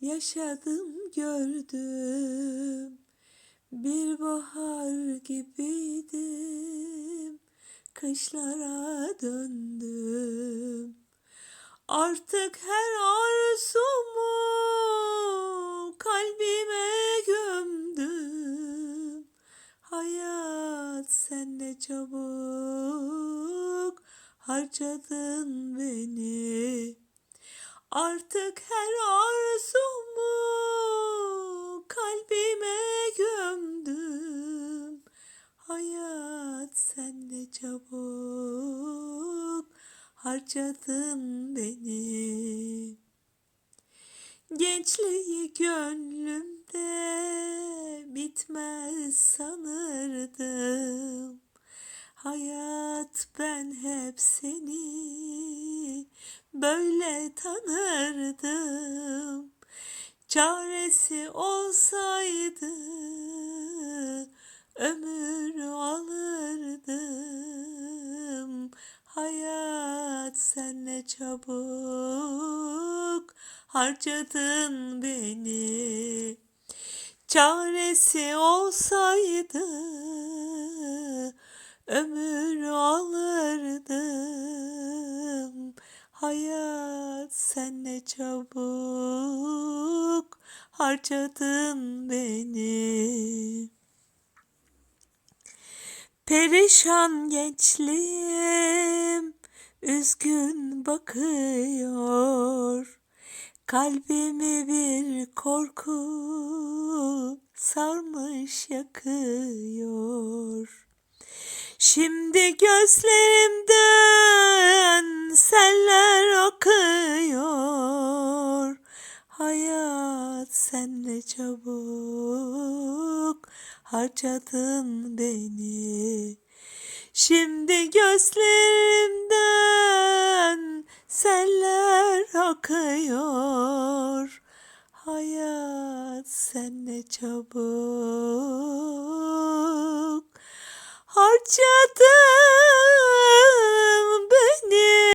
Yaşadım gördüm. Bir bahar gibiydim. Kışlara döndüm. Artık her arzumu kalbime gömdüm. Hayat sen ne çabuk harcadın beni Artık her arzumu kalbime gömdüm. Hayat sen de çabuk harcadın beni. Gençliği gönlümde bitmez sanırdım. Hayat ben hep seni böyle tanırdım. Çaresi olsaydı ömür alırdım. Hayat sen ne çabuk harcadın beni. Çaresi olsaydı ömür alırdım. Hayat sen ne çabuk harcadın beni. Perişan gençliğim üzgün bakıyor. Kalbimi bir korku sarmış yakıyor. Şimdi gözlerimden seller akıyor. Çabuk harcadın beni. Şimdi gözlerimden seller akıyor. Hayat sen ne çabuk harcadın